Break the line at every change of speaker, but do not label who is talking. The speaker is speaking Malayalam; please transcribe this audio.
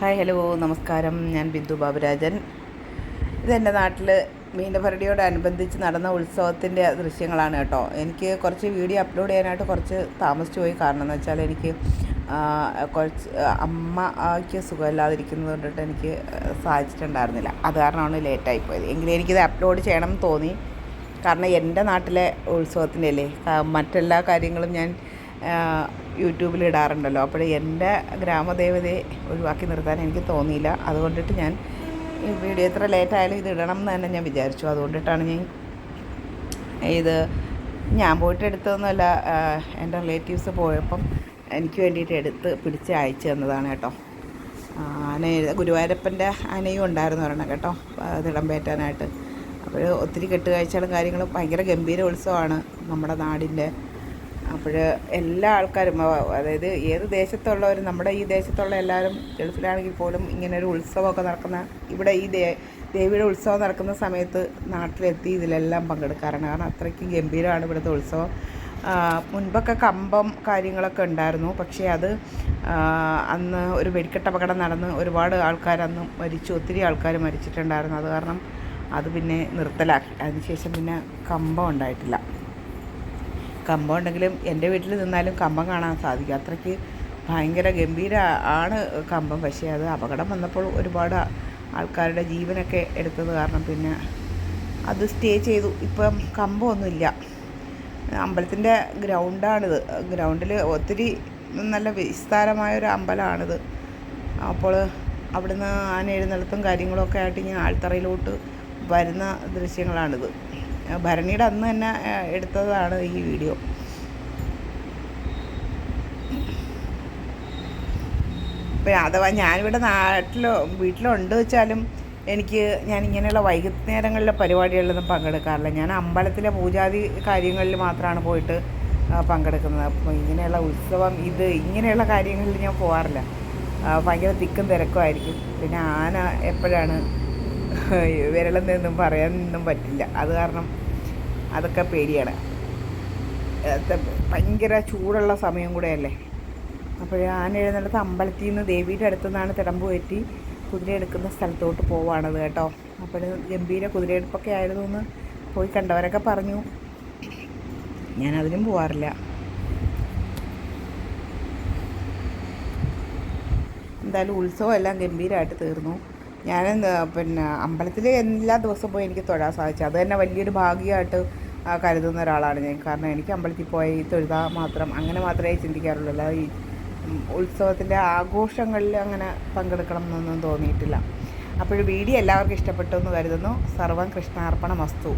ഹായ് ഹലോ നമസ്കാരം. ഞാൻ ബിന്ദു ബാബുരാജൻ. ഇതെന്റെ നാട്ടിൽ മീനഭരണിയോടനുബന്ധിച്ച് നടന്ന ഉത്സവത്തിന്റെ ദൃശ്യങ്ങളാണ് കേട്ടോ. എനിക്ക് കുറച്ച് വീഡിയോ അപ്ലോഡ് ചെയ്യാനായിട്ട് കുറച്ച് താമസിച്ചു പോയി. കാരണം എന്ന് വെച്ചാൽ എനിക്ക് കുറച്ച് അമ്മയ്ക്ക് സുഖമില്ലാതിരിക്കുന്നത് കൊണ്ടിട്ട് എനിക്ക് സാധിച്ചിട്ടുണ്ടായിരുന്നില്ല. അത് കാരണമാണ് ലേറ്റായി പോയത്. എങ്കിലും എനിക്കിത് അപ്ലോഡ് ചെയ്യണം എന്ന് തോന്നി. കാരണം എന്റെ നാട്ടിലെ ഉത്സവത്തിന്റെ അല്ലേ മറ്റെല്ലാ കാര്യങ്ങളും ഞാൻ യൂട്യൂബിൽ ഇടാറുണ്ടല്ലോ അപ്പോൾ എന്റെ ഗ്രാമദേവതയെ ഒഴിവാക്കി നിർത്താൻ എനിക്ക് തോന്നിയില്ല. അതുകൊണ്ടിട്ട് ഞാൻ ഈ വീഡിയോ എത്ര ലേറ്റായാലും ഇത് ഇടണം എന്ന് തന്നെ ഞാൻ വിചാരിച്ചു. അതുകൊണ്ടിട്ടാണ് ഞാൻ ഇത് ഞാൻ പോയിട്ട് എടുത്തതൊന്നുമല്ല എന്റെ റിലേറ്റീവ്സ് പോയപ്പം എനിക്ക് വേണ്ടിയിട്ട് എടുത്ത് പിടിച്ച് അയച്ചു തന്നതാണ് കേട്ടോ. ആന ഗുരുവായൂരപ്പന്റെ ആനയും ഉണ്ടായിരുന്നു ഒരെണ്ണം കേട്ടോ ഇടം പേറ്റാനായിട്ട്. അപ്പോൾ ഒത്തിരി കെട്ടുകാഴ്ചകളും കാര്യങ്ങളും ഭയങ്കര ഗംഭീര ഉത്സവമാണ് നമ്മുടെ നാടിന്റെ അപ്പോൾ എല്ലാ ആൾക്കാരും അതായത് ഏത് ദേശത്തുള്ളവരും നമ്മുടെ ഈ ദേശത്തുള്ള എല്ലാവരും ഗൾഫിലാണെങ്കിൽ പോലും ഇങ്ങനെ ഒരു ഉത്സവമൊക്കെ നടക്കുന്ന ഇവിടെ ഈ ദേ ദേവിയുടെ ഉത്സവം നടക്കുന്ന സമയത്ത് നാട്ടിലെത്തി ഇതിലെല്ലാം പങ്കെടുക്കാറുണ്ട് കാരണം അത്രയ്ക്കും ഗംഭീരമാണ് ഇവിടുത്തെ ഉത്സവം. മുൻപൊക്കെ കമ്പം കാര്യങ്ങളൊക്കെ ഉണ്ടായിരുന്നു. പക്ഷേ അത് അന്ന് ഒരു വെടിക്കെട്ട് അപകടം നടന്ന് ഒരുപാട് ആൾക്കാർ അന്ന് മരിച്ചു. ഒത്തിരി ആൾക്കാർ മരിച്ചിട്ടുണ്ടായിരുന്നു. അത് കാരണം അത് പിന്നെ നിർത്തലാക്കി. അതിനുശേഷം പിന്നെ കമ്പം ഉണ്ടായിട്ടില്ല. കമ്പം ഉണ്ടെങ്കിലും എന്റെ വീട്ടിൽ നിന്നാലും കമ്പം കാണാൻ സാധിക്കും. അത്രയ്ക്ക് ഭയങ്കര ഗംഭീര ആണ് കമ്പം. പക്ഷേ അത് അപകടം വന്നപ്പോൾ ഒരുപാട് ആൾക്കാരുടെ ജീവനൊക്കെ എടുത്തത് കാരണം പിന്നെ അത് സ്റ്റേ ചെയ്തു. ഇപ്പം കമ്പമൊന്നുമില്ല. അമ്പലത്തിന്റെ ഗ്രൗണ്ടാണിത്. ഗ്രൗണ്ടിൽ ഒത്തിരി നല്ല വിസ്താരമായൊരു അമ്പലമാണിത് അപ്പോൾ അവിടുന്ന് ആന എഴുന്നള്ളത്തും കാര്യങ്ങളൊക്കെ ആയിട്ട് ഇങ്ങനെ ആൾത്തറയിലോട്ട് വരുന്ന ദൃശ്യങ്ങളാണിത്. ഭരണിയുടെ അന്ന് തന്നെ എടുത്തതാണ് ഈ വീഡിയോ. ഇപ്പം അഥവാ ഞാനിവിടെ നാട്ടിലോ വീട്ടിലോ ഉണ്ട് വെച്ചാലും എനിക്ക് ഞാൻ ഇങ്ങനെയുള്ള വൈകുന്നേരങ്ങളിലെ പരിപാടികളിലൊന്നും പങ്കെടുക്കാറില്ല. ഞാൻ അമ്പലത്തിലെ പൂജാതി കാര്യങ്ങളിൽ മാത്രമാണ് പോയിട്ട് പങ്കെടുക്കുന്നത്. അപ്പോൾ ഇങ്ങനെയുള്ള ഉത്സവം ഇത് ഇങ്ങനെയുള്ള കാര്യങ്ങളിൽ ഞാൻ പോകാറില്ല ഭയങ്കര തിക്കും തിരക്കുമായിരിക്കും പിന്നെ ആന എപ്പോഴാണ് വിരളെന്നൊന്നും പറയാനൊന്നും പറ്റില്ല. അത് കാരണം അതൊക്കെ പേടിയാണ്. ഭയങ്കര ചൂടുള്ള സമയം കൂടെയല്ലേ? അപ്പോൾ ഞാൻ എഴുന്നള്ളത്ത് അമ്പലത്തിൽ നിന്ന് ദേവിയുടെ അടുത്തു നിന്നാണ് തിടമ്പ് കയറ്റി കുതിര എടുക്കുന്ന സ്ഥലത്തോട്ട് പോവാണത് കേട്ടോ. അപ്പോൾ ഗംഭീര കുതിരയെടുപ്പൊക്കെ ആയിരുന്നു എന്ന് പോയി കണ്ടവരൊക്കെ പറഞ്ഞു. ഞാൻ അതിനും പോവാറില്ല. എന്തായാലും ഉത്സവം എല്ലാം ഗംഭീരമായിട്ട് തീർന്നു. ഞാൻ പിന്നെ അമ്പലത്തിൽ എല്ലാ ദിവസവും പോയി എനിക്ക് തൊഴാൻ സാധിച്ചു. അത് തന്നെ വലിയൊരു ഭാഗ്യമായിട്ട് കരുതുന്ന ഒരാളാണ് ഞാൻ. കാരണം എനിക്ക് അമ്പലത്തിൽ പോയി തൊഴുതാ മാത്രം അങ്ങനെ മാത്രമേ ചിന്തിക്കാറുള്ളൂ. അല്ലാതെ ഈ ഉത്സവത്തിന്റെ ആഘോഷങ്ങളിൽ അങ്ങനെ പങ്കെടുക്കണം എന്നൊന്നും തോന്നിയിട്ടില്ല. അപ്പോൾ വീഡിയോ എല്ലാവർക്കും ഇഷ്ടപ്പെട്ടു എന്ന് കരുതുന്നു. സർവം കൃഷ്ണാർപ്പണ മസ്തു